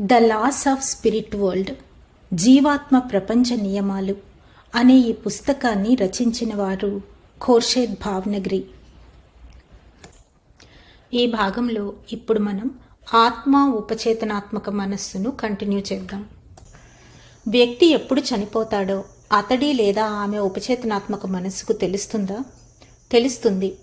The laws of spirit world జీవాత్మ ప్రపంచ నియమాలు అనే ఈ పుస్తకాన్ని రచించిన వారు ఖోర్షేద్ భావ్నగరి. ఈ భాగంలో ఇప్పుడు మనం ఆత్మ ఉపచేతనాత్మక మనస్సును కంటిన్యూ చేద్దాం. వ్యక్తి ఎప్పుడు చనిపోతాడో అతడి లేదా ఆమె ఉపచేతనాత్మక మనస్సుకు తెలుస్తుందా? తెలుస్తుంది.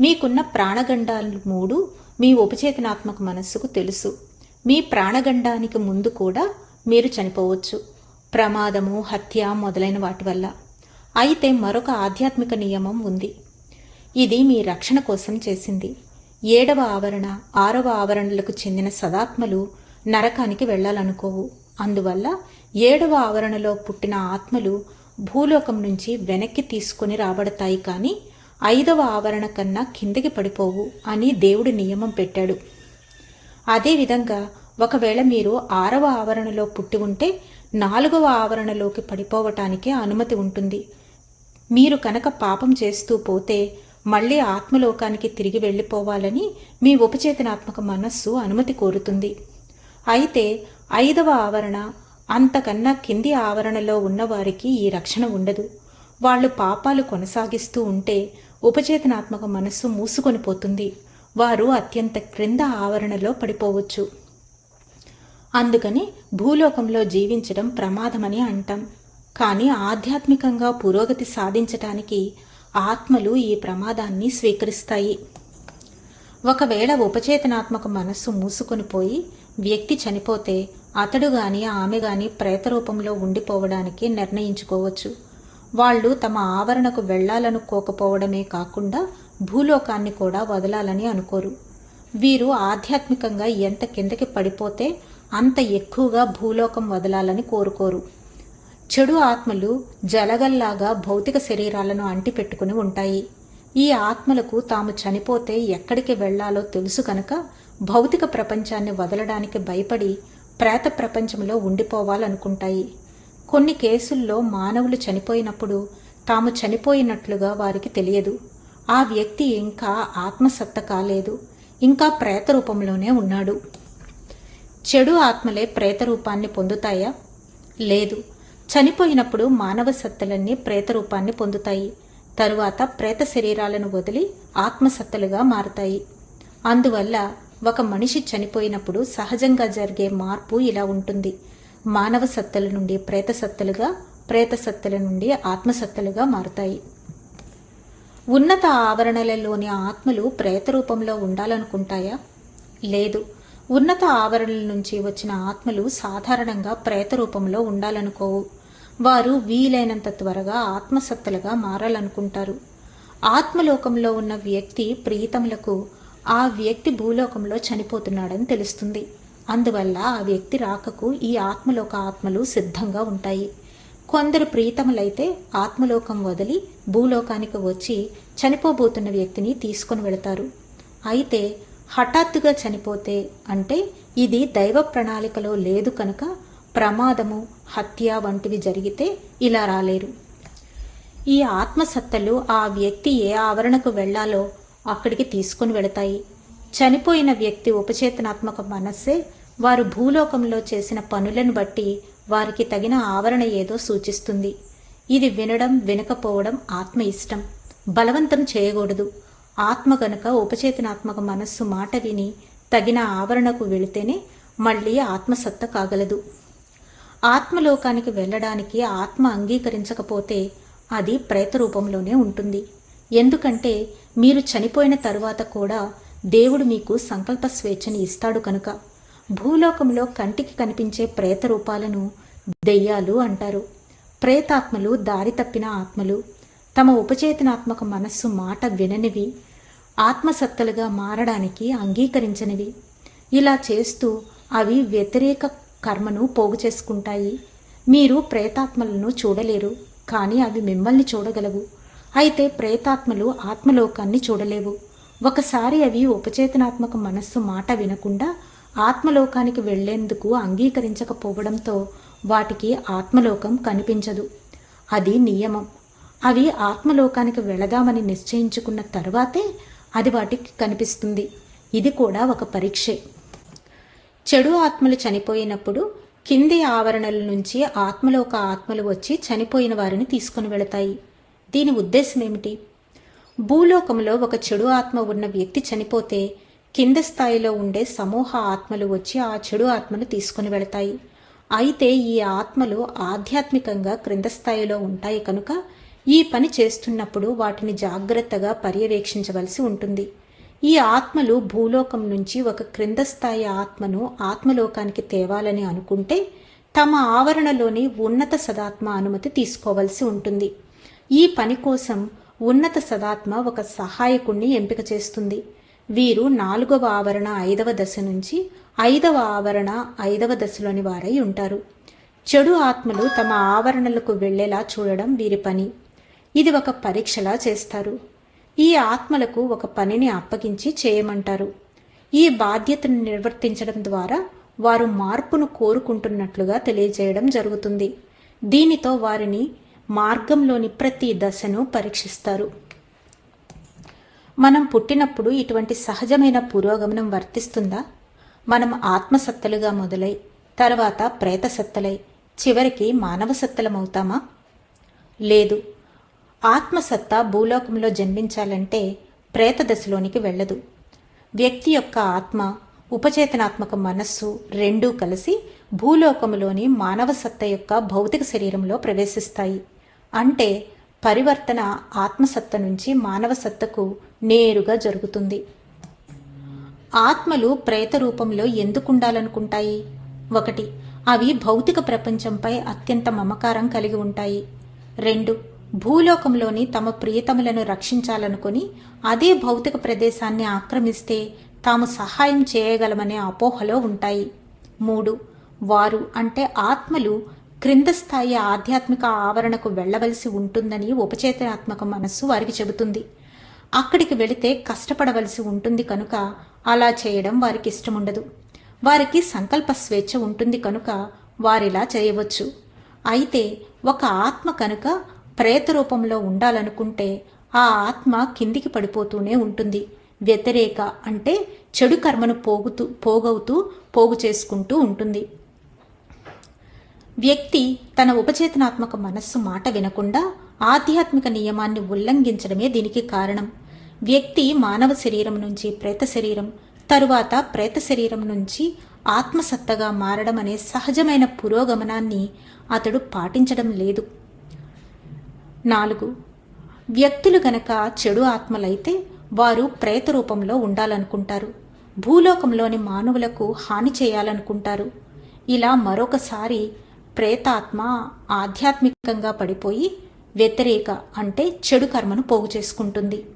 మీకున్న ప్రాణగండాలు మూడు మీ ఉపచేతనాత్మక మనస్సుకు తెలుసు. మీ ప్రాణగండానికి ముందు కూడా మీరు చనిపోవచ్చు. ప్రమాదము హత్య మొదలైన వాటి వల్ల. అయితే మరొక ఆధ్యాత్మిక నియమం ఉంది. ఇది మీ రక్షణ కోసం చేసింది. ఏడవ ఆవరణ ఆరవ ఆవరణలకు చెందిన సదాత్మలు నరకానికి వెళ్ళాలనుకోవు. అందువల్ల ఏడవ ఆవరణలో పుట్టిన ఆత్మలు భూలోకం నుంచి వెనక్కి తీసుకుని రాబడతాయి కానీ ఐదవ ఆవరణ కన్నా కిందకి పడిపోవు అని దేవుడు నియమం పెట్టాడు. అదేవిధంగా ఒకవేళ మీరు ఆరవ ఆవరణలో పుట్టి ఉంటే నాలుగవ ఆవరణలోకి పడిపోవటానికి అనుమతి ఉంటుంది. మీరు కనుక పాపం చేస్తూ పోతే మళ్ళీ ఆత్మలోకానికి తిరిగి వెళ్ళిపోవాలని మీ ఉపచేతనాత్మక మనస్సు అనుమతి కోరుతుంది. అయితే ఐదవ ఆవరణ అంతకన్నా కింది ఆవరణలో ఉన్నవారికి ఈ రక్షణ ఉండదు. వాళ్ళు పాపాలు కొనసాగిస్తూ ఉంటే ఉపచేతనాత్మక మనస్సు మూసుకొని పోతుంది. వారు అత్యంత క్రింద ఆవరణలో పడిపోవచ్చు. అందుకని భూలోకంలో జీవించడం ప్రమాదమని అంటాం. కానీ ఆధ్యాత్మికంగా పురోగతి సాధించటానికి ఆత్మలు ఈ ప్రమాదాన్ని స్వీకరిస్తాయి. ఒకవేళ ఉపచేతనాత్మక మనస్సు మూసుకొని పోయి వ్యక్తి చనిపోతే అతడు గాని ఆమె గాని ప్రేతరూపంలో ఉండిపోవడానికి నిర్ణయించుకోవచ్చు. వాళ్ళు తమ ఆవరణకు వెళ్ళాలనుకోకపోవడమే కాకుండా భూలోకాన్ని కూడా వదలాలని అనుకోరు. వీరు ఆధ్యాత్మికంగా ఎంత కిందకి పడిపోతే అంత ఎక్కువగా భూలోకం వదలాలని కోరుకోరు. చెడు ఆత్మలు జలగల్లాగా భౌతిక శరీరాలను అంటిపెట్టుకుని ఉంటాయి. ఈ ఆత్మలకు తాము చనిపోతే ఎక్కడికి వెళ్ళాలో తెలుసు కనుక భౌతిక ప్రపంచాన్ని వదలడానికి భయపడి ప్రేత ప్రపంచంలో ఉండిపోవాలనుకుంటాయి. కొన్ని కేసుల్లో మానవులు చనిపోయినప్పుడు తాము చనిపోయినట్లుగా వారికి తెలియదు. ఆ వ్యక్తి ఇంకా ఆత్మసత్త కాలేదు. ఇంకా ప్రేత రూపంలోనే ఉన్నాడు. చెడు ఆత్మలే ప్రేత రూపాన్ని పొందుతాయా? లేదు. చనిపోయినప్పుడు మానవ సత్తలన్నీ ప్రేత రూపాన్ని పొందుతాయి. తరువాత ప్రేత శరీరాలను వదిలి ఆత్మసత్తలుగా మారుతాయి. అందువల్ల ఒక మనిషి చనిపోయినప్పుడు సహజంగా జరిగే మార్పు ఇలా ఉంటుంది. మానవ సత్తల నుండి ప్రేత సత్తలుగా ప్రేత సత్తల నుండి ఆత్మసత్తలుగా మారుతాయి. ఉన్నత ఆవరణలలోని ఆత్మలు ప్రేత రూపంలో ఉండాలనుకుంటాయా? లేదు. ఉన్నత ఆవరణల నుంచి వచ్చిన ఆత్మలు సాధారణంగా ప్రేత రూపంలో ఉండాలనుకోవు. వారు వీలైనంత త్వరగా ఆత్మసత్తలుగా మారాలనుకుంటారు. ఆత్మలోకంలో ఉన్న వ్యక్తి ప్రీతములకు ఆ వ్యక్తి భూలోకంలో చనిపోతున్నాడని తెలుస్తుంది. అందువల్ల ఆ వ్యక్తి రాకకు ఈ ఆత్మలోక ఆత్మలు సిద్ధంగా ఉంటాయి. కొందరు ప్రీతములైతే ఆత్మలోకం వదిలి భూలోకానికి వచ్చి చనిపోబోతున్న వ్యక్తిని తీసుకొని వెళతారు. అయితే హఠాత్తుగా చనిపోతే అంటే ఇది దైవ ప్రణాళికలో లేదు కనుక ప్రమాదము హత్య వంటివి జరిగితే ఇలా రాలేరు. ఈ ఆత్మసత్తలు ఆ వ్యక్తి ఏ ఆవరణకు వెళ్ళాలో అక్కడికి తీసుకుని వెళతాయి. చనిపోయిన వ్యక్తి ఉపచేతనాత్మక మనస్సే వారు భూలోకంలో చేసిన పనులను బట్టి వారికి తగిన ఆవరణ ఏదో సూచిస్తుంది. ఇది వినడం వినకపోవడం ఆత్మ ఇష్టం. బలవంతం చేయకూడదు. ఆత్మ కనుక ఉపచేతనాత్మక మనస్సు మాట విని తగిన ఆవరణకు వెళితేనే మళ్ళీ ఆత్మసత్త కాగలదు. ఆత్మలోకానికి వెళ్ళడానికి ఆత్మ అంగీకరించకపోతే అది ప్రేత రూపంలోనే ఉంటుంది. ఎందుకంటే మీరు చనిపోయిన తరువాత కూడా దేవుడు మీకు సంకల్ప స్వేచ్ఛని ఇస్తాడు కనుక. భూలోకంలో కంటికి కనిపించే ప్రేత రూపాలను దెయ్యాలు అంటారు. ప్రేతాత్మలు దారి తప్పిన ఆత్మలు తమ ఉపచేతనాత్మక మనస్సు మాట విననివి ఆత్మసత్తలుగా మారడానికి అంగీకరించనివి. ఇలా చేస్తూ అవి వ్యతిరేక కర్మను పోగు చేసుకుంటాయి. మీరు ప్రేతాత్మలను చూడలేరు కానీ అవి మిమ్మల్ని చూడగలవు. అయితే ప్రేతాత్మలు ఆత్మలోకాన్ని చూడలేవు. ఒకసారి అవి ఉపచేతనాత్మక మనస్సు మాట వినకుండా ఆత్మలోకానికి వెళ్ళేందుకు అంగీకరించకపోవడంతో వాటికి ఆత్మలోకం కనిపించదు. అది నియమం. అవి ఆత్మలోకానికి వెళదామని నిశ్చయించుకున్న తర్వాతే అది వాటికి కనిపిస్తుంది. ఇది కూడా ఒక పరీక్షే. చెడు ఆత్మలు చనిపోయినప్పుడు కింది ఆవరణల నుంచి ఆత్మలోక ఆత్మలు వచ్చి చనిపోయిన వారిని తీసుకుని వెళతాయి. దీని ఉద్దేశం ఏమిటి భూలోకంలో ఒక చెడు ఆత్మ ఉన్న వ్యక్తి చనిపోతే కింద స్థాయిలో ఉండే సమూహ ఆత్మలు వచ్చి ఆ చెడు ఆత్మను తీసుకుని వెళతాయి. అయితే ఈ ఆత్మలు ఆధ్యాత్మికంగా క్రింద స్థాయిలో ఉంటాయి కనుక ఈ పని చేస్తున్నప్పుడు వాటిని జాగ్రత్తగా పర్యవేక్షించవలసి ఉంటుంది. ఈ ఆత్మలు భూలోకం నుంచి ఒక క్రింద స్థాయి ఆత్మను ఆత్మలోకానికి తేవాలని అనుకుంటే తమ ఆవరణలోని ఉన్నత సదాత్మ అనుమతి తీసుకోవలసి ఉంటుంది. ఈ పని కోసం ఉన్నత సదాత్మ ఒక సహాయకుణ్ణి ఎంపిక చేస్తుంది. వీరు నాలుగవ ఆవరణ ఐదవ దశ నుంచి ఐదవ ఆవరణ ఐదవ దశలోని వారై ఉంటారు. చెడు ఆత్మలు తమ ఆవరణలకు వెళ్ళేలా చూడడం వీరి పని. ఇది ఒక పరీక్షలా చేస్తారు. ఈ ఆత్మలకు ఒక పనిని అప్పగించి చేయమంటారు. ఈ బాధ్యతను నిర్వర్తించడం ద్వారా వారు మార్పును కోరుకుంటున్నట్లుగా తెలియజేయడం జరుగుతుంది. దీనితో వారిని మార్గంలోని ప్రతి దశను పరీక్షిస్తారు. మనం పుట్టినప్పుడు ఇటువంటి సహజమైన పురోగమనం వర్తిస్తుందా? మనం ఆత్మసత్తలుగా మొదలై తర్వాత ప్రేతసత్తలై చివరికి మానవ సత్తలమవుతామా లేదు. ఆత్మసత్తా భూలోకంలో జన్మించాలంటే ప్రేత దశలోనికి వెళ్ళదు. వ్యక్తి యొక్క ఆత్మ ఉపచేతనాత్మక మనస్సు రెండూ కలిసి భూలోకములోని మానవ సత్త యొక్క భౌతిక శరీరంలో ప్రవేశిస్తాయి. అంటే పరివర్తన ఆత్మసత్త నుంచి మానవ సత్తకు నేరుగా జరుగుతుంది. ఆత్మలు ప్రేత రూపంలో ఎందుకు ఉండాలనుకుంటాయి ఒకటి అవి భౌతిక ప్రపంచంపై అత్యంత మమకారం కలిగి ఉంటాయి. రెండు భూలోకంలోని తమ ప్రియతములను రక్షించాలనుకుని అదే భౌతిక ప్రదేశాన్ని ఆక్రమిస్తే తాము సహాయం చేయగలమనే అపోహలో ఉంటాయి. మూడు వారు అంటే ఆత్మలు క్రింద స్థాయి ఆధ్యాత్మిక ఆవరణకు వెళ్ళవలసి ఉంటుందని ఉపచేతనాత్మక మనస్సు వారికి చెబుతుంది. అక్కడికి వెళితే కష్టపడవలసి ఉంటుంది కనుక అలా చేయడం వారికి ఇష్టముండదు. వారికి సంకల్ప స్వేచ్ఛ ఉంటుంది కనుక వారిలా చేయవచ్చు. అయితే ఒక ఆత్మ కనుక ప్రేత రూపంలో ఉండాలనుకుంటే ఆ ఆత్మ కిందికి పడిపోతూనే ఉంటుంది. వ్యతిరేక అంటే చెడు కర్మను పోగుతూ పోగవుతూ పోగు చేసుకుంటూ ఉంటుంది. వ్యక్తి తన ఉపచేతనాత్మక మనస్సు మాట వినకుండా ఆధ్యాత్మిక నియమాన్ని ఉల్లంఘించడమే దీనికి కారణం. వ్యక్తి మానవ శరీరం నుంచి ప్రేత శరీరం తరువాత ప్రేత శరీరం నుంచి ఆత్మసత్తగా మారడం అనే సహజమైన పురోగమనాన్ని అతడు పాటించడం లేదు. నాలుగు. వ్యక్తులు గనక చెడు ఆత్మలైతే వారు ప్రేత రూపంలో ఉండాలనుకుంటారు. భూలోకంలోని మానవులకు హాని చేయాలనుకుంటారు. ఇలా మరొకసారి ప్రేతాత్మ ఆధ్యాత్మికంగా పడిపోయి వ్యతిరేక అంటే చెడు కర్మను పోగు చేసుకుంటుంది.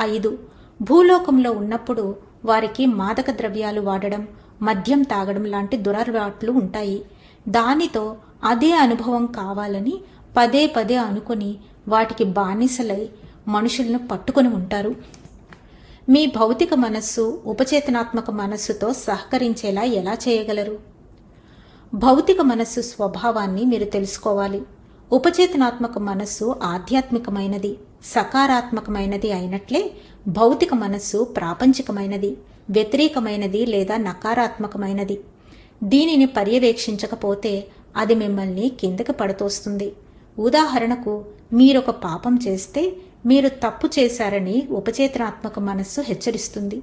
ఐదు భూలోకంలో ఉన్నప్పుడు వారికి మాదక ద్రవ్యాలు వాడడం మద్యం తాగడం లాంటి దురలవాట్లు ఉంటాయి. దానితో అదే అనుభవం కావాలని పదే పదే అనుకొని వాటికి బానిసలై మనుషులను పట్టుకొని ఉంటారు. మీ భౌతిక మనస్సు ఉపచేతనాత్మక మనస్సుతో సహకరించేలా ఎలా చేయగలరు? భౌతిక మనస్సు స్వభావాన్ని మీరు తెలుసుకోవాలి. ఉపచేతనాత్మక మనస్సు ఆధ్యాత్మికమైనది సకారాత్మకమైనది అయినట్లే భౌతిక మనస్సు ప్రాపంచికమైనది వ్యతిరేకమైనది లేదా నకారాత్మకమైనది. దీనిని పర్యవేక్షించకపోతే అది మిమ్మల్ని కిందకి పడతోస్తుంది. ఉదాహరణకు మీరొక పాపం చేస్తే మీరు తప్పు చేశారని ఉపచేతనాత్మక మనస్సు హెచ్చరిస్తుంది.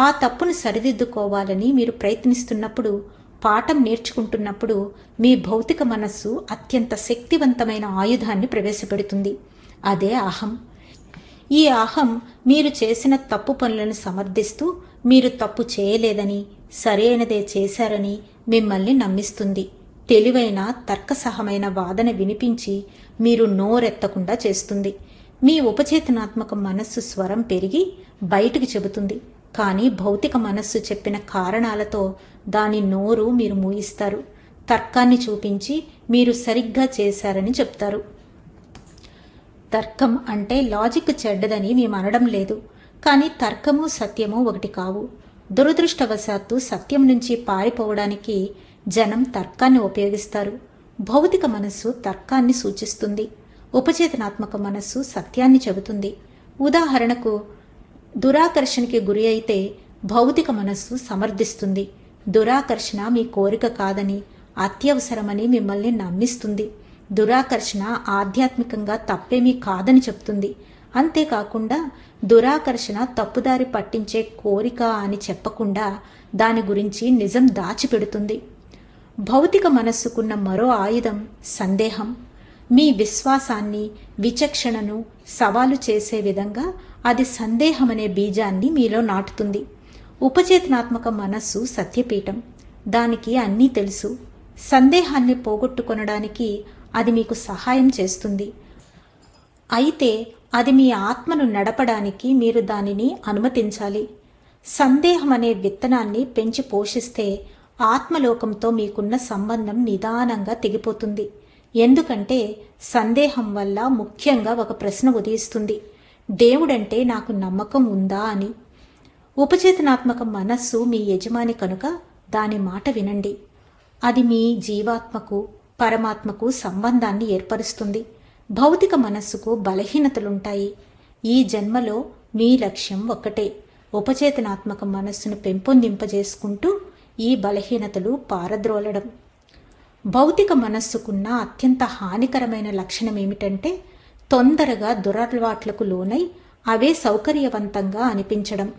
ఆ తప్పును సరిదిద్దుకోవాలని మీరు ప్రయత్నిస్తున్నప్పుడు పాఠం నేర్చుకుంటున్నప్పుడు మీ భౌతిక మనస్సు అత్యంత శక్తివంతమైన ఆయుధాన్ని ప్రవేశపెడుతుంది. అదే అహం. ఈ అహం మీరు చేసిన తప్పు పనులను సమర్థిస్తూ మీరు తప్పు చేయలేదని సరైనదే చేశారని మిమ్మల్ని నమ్మిస్తుంది. తెలివైన తర్కసహమైన వాదన వినిపించి మీరు నోరెత్తకుండా చేస్తుంది. మీ ఉపచేతనాత్మక మనస్సు స్వరం పెరిగి బయటికి చెబుతుంది. కానీ భౌతిక మనస్సు చెప్పిన కారణాలతో దాని నోరు మీరు మూయిస్తారు. తర్కాన్ని చూపించి మీరు సరిగ్గా చేశారని చెప్తారు. తర్కం అంటే లాజిక్ చెడ్డదని మేము అనడం లేదు. కానీ తర్కము సత్యము ఒకటి కావు. దురదృష్టవశాత్తు సత్యం నుంచి పారిపోవడానికి జనం తర్కాన్ని ఉపయోగిస్తారు. భౌతిక మనస్సు తర్కాన్ని సూచిస్తుంది. ఉపచేతనాత్మక మనస్సు సత్యాన్ని చెబుతుంది. ఉదాహరణకు దురాకర్షణకి గురి అయితే భౌతిక మనస్సు సమర్థిస్తుంది. దురాకర్షణ మీ కోరిక కాదని అత్యవసరమని మిమ్మల్ని నమ్మిస్తుంది. దురాకర్షణ ఆధ్యాత్మికంగా తప్పేమీ కాదని చెప్తుంది. అంతేకాకుండా దురాకర్షణ తప్పుదారి పట్టించే కోరిక అని చెప్పకుండా దాని గురించి నిజం దాచిపెడుతుంది. భౌతిక మనస్సుకున్న మరో ఆయుధం సందేహం. మీ విశ్వాసాన్ని విచక్షణను సవాలు చేసే విధంగా అది సందేహమనే బీజాన్ని మీలో నాటుతుంది. ఉపచేతనాత్మక మనస్సు సత్యపీఠం. దానికి అన్నీ తెలుసు. సందేహాన్ని పోగొట్టుకొనడానికి అది మీకు సహాయం చేస్తుంది. అయితే అది మీ ఆత్మను నడపడానికి మీరు దానిని అనుమతించాలి. సందేహం అనే విత్తనాన్ని పెంచి పోషిస్తే ఆత్మలోకంతో మీకున్న సంబంధం నిదానంగా తెగిపోతుంది. ఎందుకంటే సందేహం వల్ల ముఖ్యంగా ఒక ప్రశ్న ఉదయిస్తుంది. దేవుడంటే నాకు నమ్మకం ఉందా? అని. ఉపచేతనాత్మక మనస్సు మీ యజమాని కనుక దాని మాట వినండి. అది మీ జీవాత్మకు పరమాత్మకు సంబంధాన్ని ఏర్పరుస్తుంది. భౌతిక మనస్సుకు బలహీనతలుంటాయి. ఈ జన్మలో మీ లక్ష్యం ఒక్కటే. ఉపచేతనాత్మక మనస్సును పెంపొందింపజేసుకుంటూ ఈ బలహీనతలు పారద్రోలడం. భౌతిక మనస్సుకున్న అత్యంత హానికరమైన లక్షణం ఏమిటంటే తొందరగా దురలవాట్లకు లోనై అవే సౌకర్యవంతంగా అనిపించడం.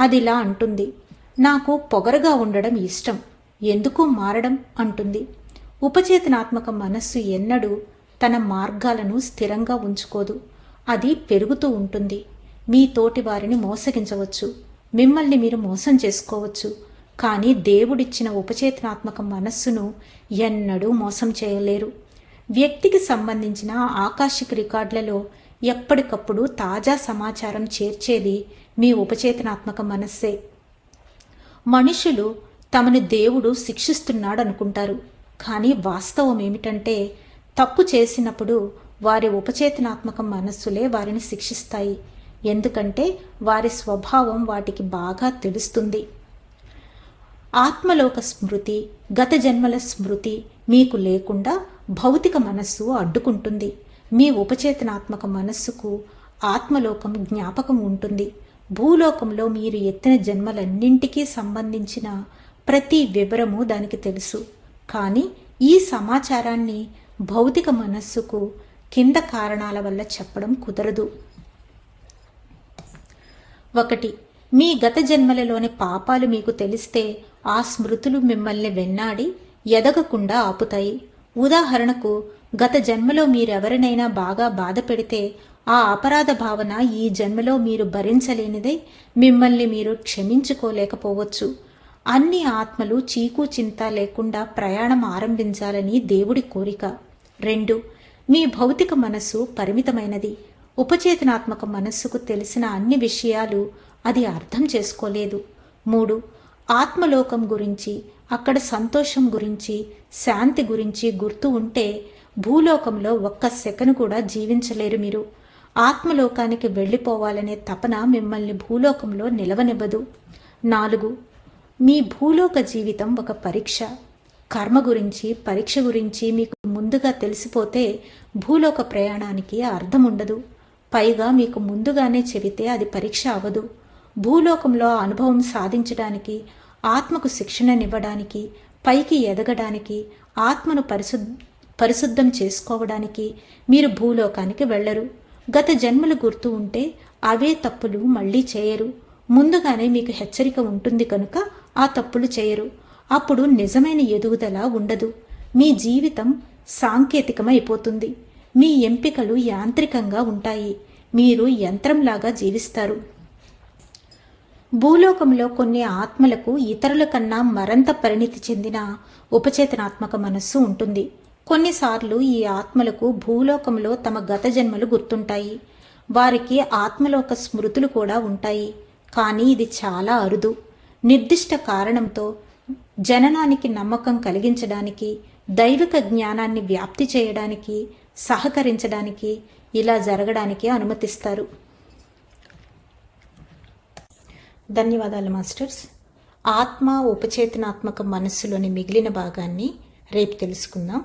అదిలా అంటుంది. నాకు పొగరుగా ఉండడం ఇష్టం. ఎందుకు మారడం? అంటుంది. ఉపచేతనాత్మక మనస్సు ఎన్నడూ తన మార్గాలను స్థిరంగా ఉంచుకోదు. అది పెరుగుతూ ఉంటుంది. మీ తోటి వారిని మోసగించవచ్చు. మిమ్మల్ని మీరు మోసం చేసుకోవచ్చు. కానీ దేవుడిచ్చిన ఉపచేతనాత్మక మనస్సును ఎన్నడూ మోసం చేయలేరు. వ్యక్తికి సంబంధించిన ఆకాశిక రికార్డులలో ఎప్పటికప్పుడు తాజా సమాచారం చేర్చేది మీ ఉపచేతనాత్మక మనస్సే. మనుషులు తమను దేవుడు శిక్షిస్తున్నాడు అనుకుంటారు కానీ వాస్తవం ఏమిటంటే తప్పు చేసినప్పుడు వారి ఉపచేతనాత్మక మనస్సులే వారిని శిక్షిస్తాయి. ఎందుకంటే వారి స్వభావం వాటికి బాగా తెలుస్తుంది. ఆత్మలోక స్మృతి గత జన్మల స్మృతి మీకు లేకుండా భౌతిక మనస్సు అడ్డుకుంటుంది. మీ ఉపచేతనాత్మక మనస్సుకు ఆత్మలోకం జ్ఞాపకం ఉంటుంది. భూలోకంలో మీరు ఎత్తిన జన్మలన్నింటికీ సంబంధించిన ప్రతి వివరము దానికి తెలుసు. కానీ ఈ సమాచారాన్ని భౌతిక మనస్సుకు కింద కారణాల వల్ల చెప్పడం కుదరదు. ఒకటి మీ గత జన్మలలోని పాపాలు మీకు తెలిస్తే ఆ స్మృతులు మిమ్మల్ని వెన్నాడి ఎదగకుండా ఆపుతాయి. ఉదాహరణకు గత జన్మలో మీరెవరినైనా బాగా బాధ పెడితే ఆ అపరాధ భావన ఈ జన్మలో మీరు భరించలేనిదై మిమ్మల్ని మీరు క్షమించుకోలేకపోవచ్చు. అన్ని ఆత్మలు చీకు చింత లేకుండా ప్రయాణం ఆరంభించాలని దేవుడి కోరిక. రెండు మీ భౌతిక మనస్సు పరిమితమైనది. ఉపచేతనాత్మక మనస్సుకు తెలిసిన అన్ని విషయాలు అది అర్థం చేసుకోలేదు. మూడు ఆత్మలోకం గురించి అక్కడ సంతోషం గురించి శాంతి గురించి గుర్తు ఉంటే భూలోకంలో ఒక్క సెకను కూడా జీవించలేరు మీరు. ఆత్మలోకానికి వెళ్ళిపోవాలనే తపన మిమ్మల్ని భూలోకంలో నిలవనివ్వదు. నాలుగు మీ భూలోక జీవితం ఒక పరీక్ష. కర్మ గురించి పరీక్ష గురించి మీకు ముందుగా తెలిసిపోతే భూలోక ప్రయాణానికి అర్థం ఉండదు. పైగా మీకు ముందుగానే చెబితే అది పరీక్ష అవ్వదు. భూలోకంలో అనుభవం సాధించడానికి ఆత్మకు శిక్షణనివ్వడానికి పైకి ఎదగడానికి ఆత్మను పరిశుద్ధ పరిశుద్ధం చేసుకోవడానికి మీరు భూలోకానికి వెళ్ళరు. గత జన్మలు గుర్తు ఉంటే అవే తప్పులు మళ్ళీ చేయరు. ముందుగానే మీకు హెచ్చరిక ఉంటుంది కనుక ఆ తప్పులు చేయరు. అప్పుడు నిజమైన ఎదుగుదల ఉండదు. మీ జీవితం సాంకేతికమైపోతుంది. మీ ఎంపికలు యాంత్రికంగా ఉంటాయి. మీరు యంత్రంలాగా జీవిస్తారు. భూలోకంలో కొన్ని ఆత్మలకు ఇతరుల కన్నా మరంత పరిణితి చెందిన ఉపచేతనాత్మక మనస్సు ఉంటుంది. కొన్నిసార్లు ఈ ఆత్మలకు భూలోకంలో తమ గత జన్మలు గుర్తుంటాయి. వారికి ఆత్మలోక స్మృతులు కూడా ఉంటాయి. కానీ ఇది చాలా అరుదు. నిర్దిష్ట కారణంతో జననానికి నమ్మకం కలిగించడానికి దైవిక జ్ఞానాన్ని వ్యాప్తి చేయడానికి సహకరించడానికి ఇలా జరగడానికి అనుమతిస్తారు. ధన్యవాదాలు మాస్టర్స్. ఆత్మ ఉపచేతనాత్మక మనస్సులోని మిగిలిన భాగాన్ని రేపు తెలుసుకుందాం.